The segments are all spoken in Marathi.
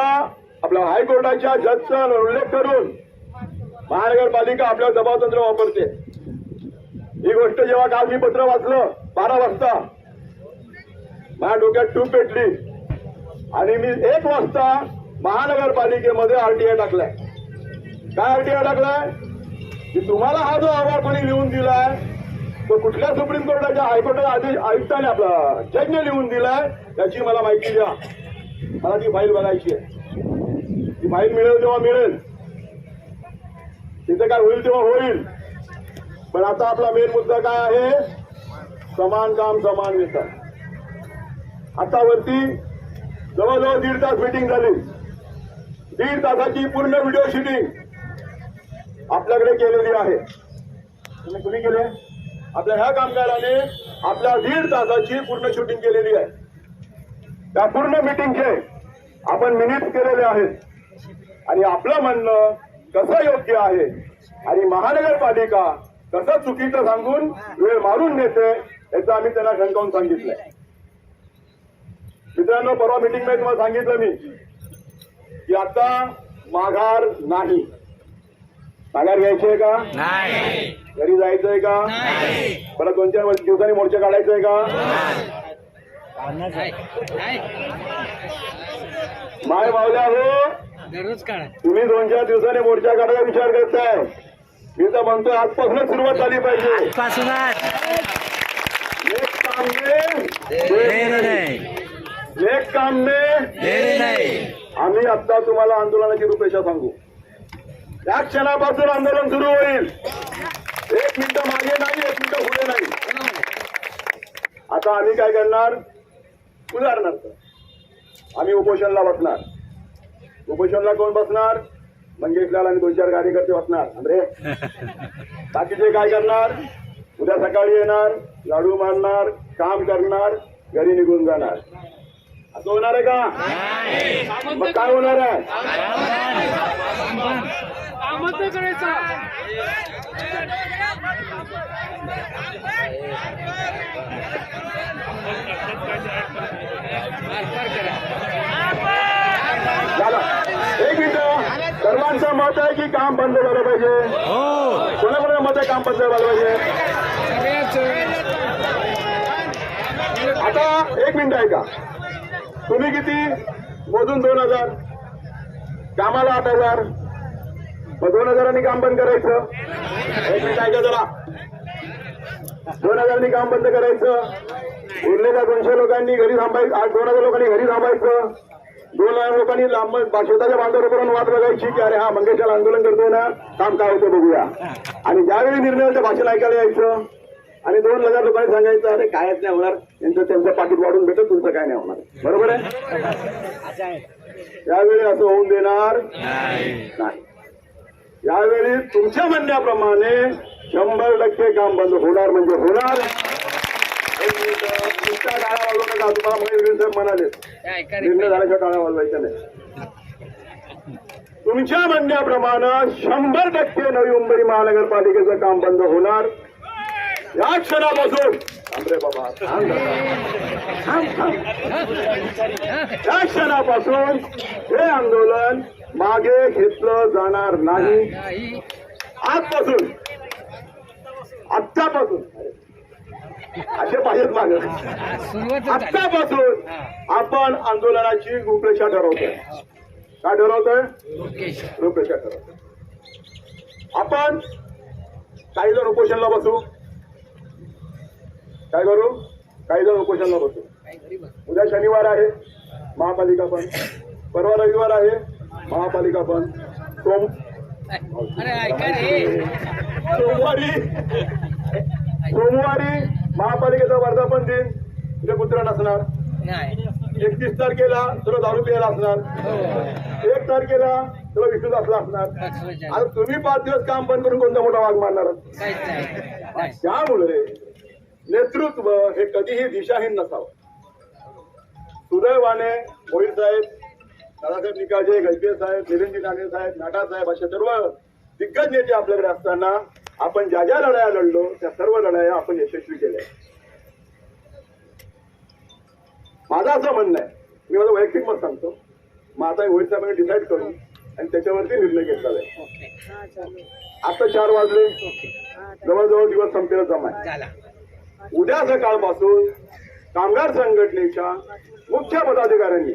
कोर्टाच्या आपल्या हायकोर्टाच्या जजचा उल्लेख करून महानगरपालिका आपल्या दबावतंत्र वापरते. ही गोष्ट जेव्हा काल मी पत्र वाचलं बारा वाजता माझ्या डोक्यात टूप पेटली. आणि मी एक वाजता महानगरपालिकेमध्ये आरटीआय टाकलाय. काय आरटीआय टाकलाय? की तुम्हाला हा जो अहवाल कोणी लिहून दिलाय तो कुठल्या सुप्रीम कोर्टाच्या हायकोर्टाच्या आदेश आयुक्ताने आपला जजने लिहून दिलाय त्याची मला माहिती द्या. मला ती फाईल बघायची आहे. ती फाईल मिळेल तेव्हा मिळेल. तिथे काय होईल तेव्हा होईल. पण आता आपला मेन मुद्दा काय आहे? समान काम समान वेतन आता वरती जवळजवळ दीड तास मिटिंग झाली. दीड तासाची पूर्ण व्हिडिओ शूटिंग आपल्याकडे केलेली आहे. तुम्ही कुणी केले? आपल्या ह्या कामगाराने आपल्या दीड तासाची पूर्ण शूटिंग केलेली आहे. त्या पूर्ण मिटिंगचे आपण मिनिट्स केलेले आहेत. आणि आपलं म्हणणं कसं योग्य आहे? आणि महानगरपालिका कसं चुकीचं सांगून वेळ मारून नेते याचं आम्ही त्यांना ठणकावून सांगितलंय. मित्रांनो परवा मिटिंगमध्ये तुम्हाला सांगितलं मी की आता माघार नाही. माघार घ्यायची आहे का? नाही. घरी जायचंय का? परत दोन चार दिवसांनी मोर्चा काढायचंय का? माय मावल्या हो. दररोज काढा. तुम्ही दोन चार दिवसांनी मोर्चा काढायचा विचार करताय. मी तर म्हणतो आजपासूनच सुरुवात झाली पाहिजे. एक काम नाही एक काम ने देरी नाही आम्ही आता तुम्हाला आंदोलनाची रूपरेषा सांगू. त्या क्षणापासून आंदोलन सुरू होईल. एक मिनिट मागे नाही एक मिनिट पुढे नाही. आता आम्ही काय करणार? उदाहरणार्थ आम्ही उपोषणला बसणार. उपोषणला कोण बसणार? मंगेशलाल आणि दोन चार कार्यकर्ते बसणार. म्हणजे बाकीचे काय करणार? उद्या सकाळी येणार लाडू मारणार काम करणार घरी निघून जाणार. असं होणार आहे का? मग काय होणार आहे? झालं एक मिनिट. सर्वांचं मत आहे की काम बंद झालं पाहिजे. हो. कोणाकोणाचं मत आहे काम बंद झालं पाहिजे? आता एक मिनिट ऐका. तुम्ही किती? मोजून दोन हजार. कामाला आठ हजार. मग दोन हजारांनी काम बंद करायचं. एक मिनिट ऐका जरा. दोन हजारांनी काम बंद करायचं. उरलेल्या दोनशे लोकांनी घरी थांबायचं. दोन हजार लोकांनी घरी थांबायचं. दोन हजार लोकांनी लांब शेताच्या बांधावर करून वाट बघायची की अरे हा मंगेशाला आंदोलन करतोय ना काम काय होतं बघूया. आणि ज्यावेळी निर्णयाचं भाषण ऐकायला यायचं आणि दोन हजार लोकांनी सांगायचं अरे कायच नाही होणार. त्यांचं त्यांचं पाकिट वाढून भेटत तुमचं काय नाही होणार. बरोबर आहे? त्यावेळी असं होऊन देणार नाही. यावेळी तुमच्या म्हणण्याप्रमाणे शंभर टक्के काम बंद होणार म्हणजे होणार. साहेब म्हणाले. निर्णय झाल्याशिवाय टाळा वाजवायचा नाही. तुमच्या म्हणण्याप्रमाणे शंभर टक्के नवी मुंबई महानगरपालिकेचं काम बंद होणार. या क्षणापासून थांब रे बाबा. या क्षणापासून हे आंदोलन मागे घेतलं जाणार नाही. आजपासून आत्तापासून असे पाहिजेत मागे. आत्तापासून आपण आंदोलनाची रूपरेषा ठरवतोय. काय ठरवतोय? रूपरेषा. ठरवतोय. आपण काही जण उपोषणला बसू. काय करू? काही जण उपोषणला बसू. उद्या शनिवार आहे महापालिका पण. परवा रविवार आहे. महापालिका रे. सोमवारी. सोमवारी महापालिकेचा वर्धापन दिन. तिथे कुत्रा नसणार एकतीस तारखेला तुला दारू प्यायला असणार. एक तारखेला तुला विष्णू असला असणार. आता तुम्ही पाच दिवस काम बंद करून कोणता मोठा वाघ मारणार? त्यामुळे नेतृत्व हे कधीही दिशाहीन नसावं. सुदैवाने मोहित साहेब दादासाहेब निकाजे गजबे साहेब निरंजी नाणे साहेब नाटा साहेब असे सर्व दिग्गज नेते आपल्याकडे असताना आपण ज्या ज्या लढाया लढलो त्या सर्व लढाया आपण यशस्वी केल्या. माझं असं म्हणणं आहे मी माझं वैयक्तिक मत सांगतो. मग आता रोहित साहेबांनी डिसाईड करू आणि त्याच्यावरती निर्णय घेतला जाईल. आता चार वाजले. जवळजवळ दिवस संपेल जमा उद्या सकाळपासून कामगार संघटनेच्या मुख्य पदाधिकाऱ्यांनी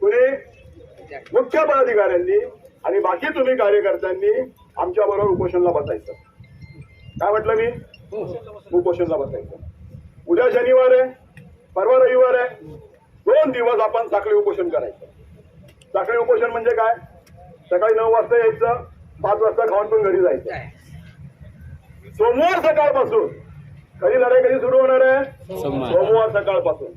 कुणी मुख्य पदाधिकाऱ्यांनी आणि बाकी तुम्ही कार्यकर्त्यांनी आमच्या बरोबर उपोषणला बसायचं. काय म्हटलं मी? उपोषणला बसायचं. उद्या शनिवार आहे परवा रविवार आहे. दोन दिवस आपण साखळी उपोषण करायचं. साखळी उपोषण म्हणजे काय? सकाळी नऊ वाजता यायचं पाच वाजता खाऊन पण घरी जायचं. सोमवार सकाळपासून कधी लढाई कधी सुरू होणार आहे. सोमवार सकाळपासून.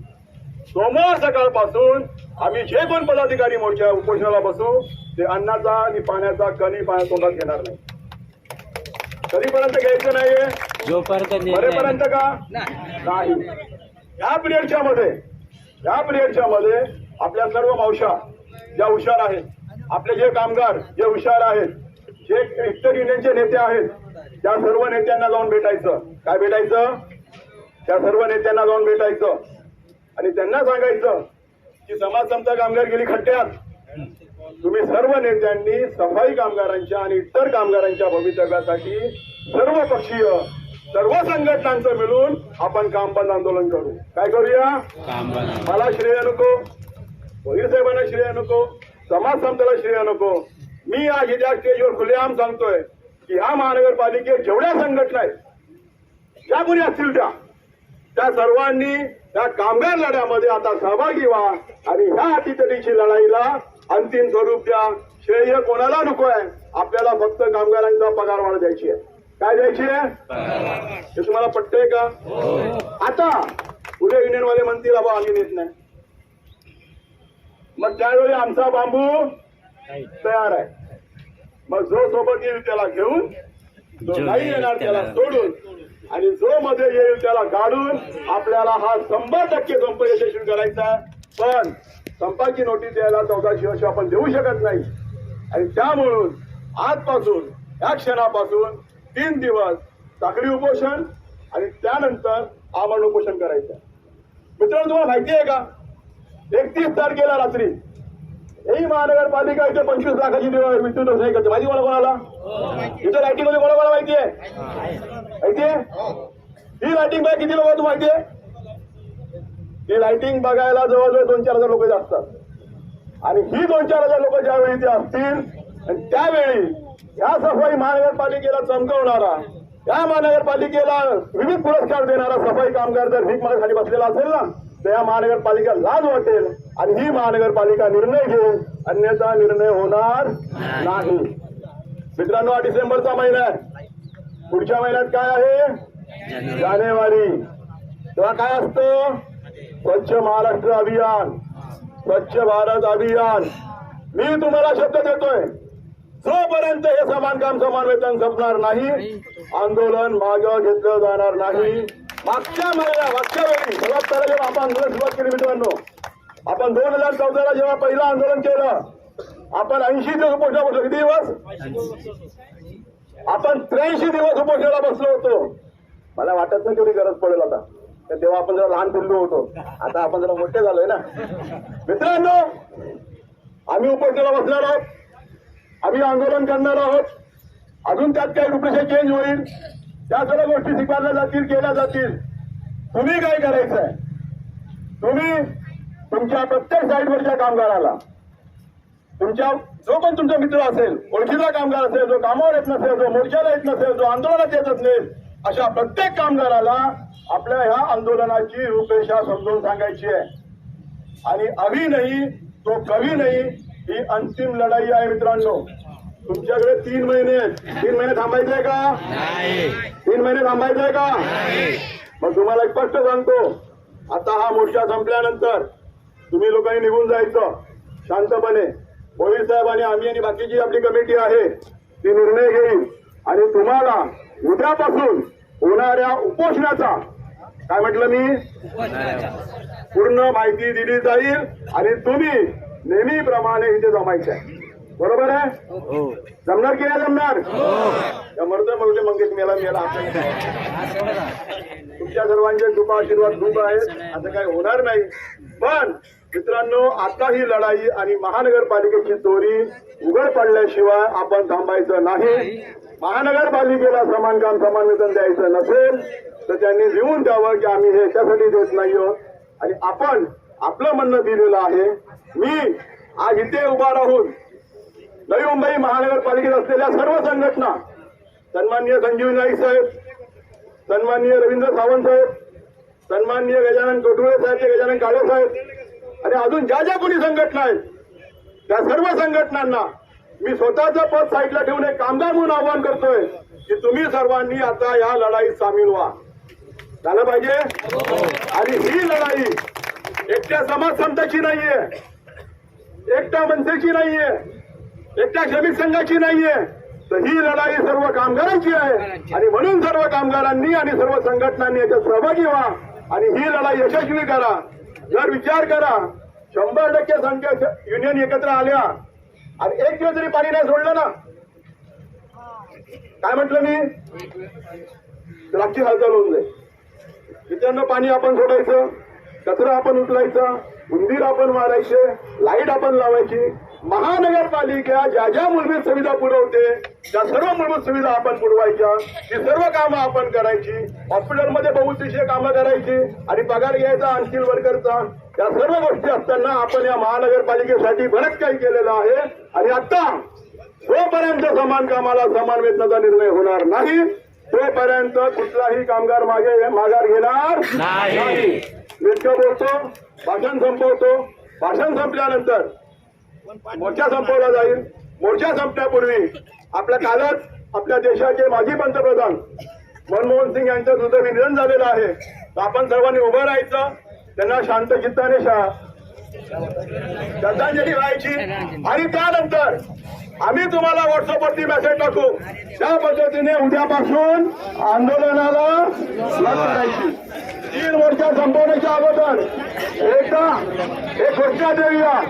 सोमवार सकाळपासून आम्ही जे कोण पदाधिकारी मोर्चा उपोषणाला बसू ते अन्नाचा आणि पाण्याचा कणी पाण्या तोंडात घेणार नाही. कधीपर्यंत घ्यायचं नाहीये. जोपर्यंत का? नाही. नाही. या पिरियडच्या मध्ये या पिरियडच्या मध्ये आपल्या सर्व मावशा ज्या हुशार आहेत आपले जे कामगार जे हुशार आहेत जे इतर युनियनचे नेते आहेत त्या सर्व नेत्यांना जाऊन भेटायचं. काय भेटायचं? त्या सर्व नेत्यांना जाऊन भेटायचं. आणि त्यांना सांगायचं की समाज समता कामगार गेली खड्ड्यात. तुम्ही सर्व नेत्यांनी सफाई कामगारांच्या आणि इतर कामगारांच्या भवितव्यासाठी सर्व पक्षीय सर्व संघटनांचं मिळून आपण काम बंद आंदोलन करू. काय करूया. मला श्रेय नको. वहीर साहेबांना श्रेय नको. समाज समताला श्रेय नको. मी आज या स्टेजवर खुलेआम सांगतोय की ह्या महानगरपालिकेत जेवढ्या संघटना आहेत ज्या कोणी असतील त्या. त्या सर्वांनी त्या कामगार लढ्यामध्ये आता सहभागी व्हा आणि ह्या अटीतटीची लढाईला अंतिम स्वरूप द्या. श्रेय कोणाला नको आहे? आपल्याला फक्त कामगारांचा पगार वाढ द्यायची आहे. काय द्यायची आहे? हे तुम्हाला पटतंय का? आता उद्या युनियनवाले म्हणतील बाबा आम्ही नेत नाही. मग त्यावेळी आमचा बांबू तयार आहे. मग जो सोबत येईल त्याला घेऊन जो नाही येणार त्याला सोडून आणि जो मध्ये येईल त्याला गाडून आपल्याला हा शंभर टक्के संप यशस्वी करायचा पण संपाची नोटीस द्यायला चौदाशे वर्ष आपण देऊ शकत नाही. आणि त्यामुळून आजपासून या क्षणापासून तीन दिवस साखळी उपोषण आणि त्यानंतर आमरण उपोषण करायचं. मित्रांनो तुम्हाला माहिती आहे का? एकतीस तारखेला रात्री ही महानगरपालिका इथे पंचवीस लाखाची दिव- विद्युत व्यवसाय करते. माहिती कोणा कोणाला? इथे लाईटिंगमध्ये कोणा कोणाला माहिती आहे माहिती आहे ही लाईटिंग बघा किती लोक माहिती आहे ही लाईटिंग बघायला जवळजवळ दोन चार हजार लोक असतात आणि ही दोन चार हजार लोक ज्यावेळी इथे असतील आणि त्यावेळी या सफाई महानगरपालिकेला चमकवणारा या महानगरपालिकेला विविध पुरस्कार देणारा सफाई कामगार जर भीक खाली बसलेला असेल ना तर या महानगरपालिका लाज वाटेल आणि ही महानगरपालिका निर्णय घेईल. अन्यथा निर्णय होणार नाही. मित्रांनो हा डिसेंबरचा महिना आहे. पुढच्या महिन्यात काय आहे? जानेवारी. तेव्हा काय असतं? स्वच्छ महाराष्ट्र अभियान. स्वच्छ भारत अभियान. मी तुम्हाला शब्द देतोय. जोपर्यंत हे समान काम समान वेतन संपणार नाही आंदोलन मागं घेतलं जाणार नाही. मागच्या महिन्या मागच्या वेळी सर्वात पहिला जेव्हा आपण आंदोलन सुरुवात केली मित्रांनो आपण दोन हजार चौदाला जेव्हा पहिलं आंदोलन केलं आपण ऐंशी दिवस उपोषणा बसलो. किती दिवस? आपण त्र्याऐंशी दिवस उपोषणाला बसलो होतो. मला वाटत नाही तेवढी गरज पडेल आता. तर तेव्हा आपण जरा लहान पिल्लू होतो. आता आपण जरा मोठे झालोय ना. मित्रांनो आम्ही उपोषणाला बसणार आहोत. आम्ही आंदोलन करणार आहोत. अजून त्यात काही रुपये चेंज होईल. त्या सर्व गोष्टी स्वीकारल्या जातील केल्या जातील. तुम्ही काय करायचं आहे तुम्ही तुमच्या प्रत्येक साईडवरच्या कामगाराला तुमच्या जो पण तुमचा मित्र असेल ओळखीचा कामगार असेल जो कामावर येत नसेल जो मोर्चाला येत नसेल जो आंदोलनात येत नसेल अशा प्रत्येक कामगाराला आपल्या ह्या आंदोलनाची रूपरेषा समजून सांगायची आहे. आणि अभी नाही तो कवी नाही ही अंतिम लढाई आहे मित्रांनो. तुमच्याकडे तीन महिने आहेत. तीन महिने थांबायचे का? तीन महिने थांबायचे का? मग तुम्हाला एक स्पष्ट सांगतो. आता हा मोर्चा संपल्यानंतर तुम्ही लोकांनी निघून जायचं. शांतपणे. पोलीस साहेब आणि आम्ही आणि बाकीची आपली कमिटी आहे. ती निर्णय घेईल. आणि तुम्हाला उद्यापासून होणाऱ्या उपोषणाचा काय म्हटलं मी? पूर्ण माहिती दिली जाईल आणि तुम्ही नेहमीप्रमाणे इथे जमायचं आहे बरोबर आहे? हो. जमणार की नाही जमणार? समर्थ मरते मंगेश मेला मेला तुमच्या सर्वांचे कृपा आशीर्वाद खूप आहेत. असं काही होणार नाही. पण मित्रांनो आता ही लढाई आणि महानगरपालिकेची चोरी उघड पडल्याशिवाय आपण थांबायचं नाही. महानगरपालिकेला समान काम समान वेतन द्यायचं नसेल तर त्यांनी लिहून द्यावं की आम्ही हे याच्यासाठी देत नाही आहोत आणि आपण आपलं म्हणणं दिलेलं आहे मी आज इथे उभा राहून नवी मुंबई महानगरपालिकेत असलेल्या सर्व संघटना सन्माननीय संजीव नाईक साहेब सन्माननीय रवींद्र सावंत साहेब सन्माननीय गजानन कोटुळे साहेब गजानन काळे साहेब. आणि अजून ज्या ज्या कोणी संघटना आहेत त्या सर्व संघटनांना मी स्वतःचं पद साईडला ठेवून एक कामगार म्हणून आवाहन करतोय की तुम्ही सर्वांनी आता या लढाईत सामील व्हा. झालं पाहिजे? आणि ही लढाई एकट्या समाज समताची नाहीये एकट्या मनसेची नाहीये एकट्या श्रमिक संघाची नाहीये. तर ही लढाई सर्व कामगारांची आहे. आणि म्हणून सर्व कामगारांनी आणि सर्व संघटनांनी याच्यात सहभागी व्हा. आणि ही लढाई यशस्वी करा. जर विचार करा शंभर टक्के संख्या युनियन एकत्र आल्या आणि एक दिवस जरी पाणी नाही सोडलं ना काय म्हटलं मी? तर आजची हालचाल होऊन जाईल. मित्रांनो पाणी आपण सोडायचं कचरा आपण उचलायचा उंदीर आपण मारायचे लाइट आपण लावायची. महानगरपालिका ज्या ज्या मूलभूत सुविधा पुरवते त्या सर्व मूलभूत सुविधा आपण पुरवायच्या. ही सर्व कामं आपण करायची. हॉस्पिटलमध्ये बहुउद्देशीय कामं करायची. आणि पगार घ्यायचा आणखी वर्करचा. या सर्व गोष्टी असताना आपण या महानगरपालिकेसाठी बरंच काही केलेलं आहे. आणि आता जोपर्यंत समान कामाला समान वेतनाचा निर्णय होणार नाही तोपर्यंत कुठलाही कामगार मागे माघार घेणार नाही. बोलतो भाषण संपवतो. भाषण संपल्यानंतर मोर्चा संपवला जाईल. मोर्चा संपण्यापूर्वी आपल्या कालच आपल्या देशाचे माजी पंतप्रधान मनमोहन सिंग यांचं सुद्धा निधन झालेलं आहे. तर आपण सर्वांनी उभं राहायचं. त्यांना शांत चित्ताने शा श्रद्धांजली व्हायची. आणि त्यानंतर आम्ही तुम्हाला व्हॉट्सअपवरती मेसेज टाकू. त्या पद्धतीने उद्यापासून आंदोलनाला सुरुवात करायची. तीन वर्ष संपवण्याच्या अगोदर एकदा एक घोषणा देऊया.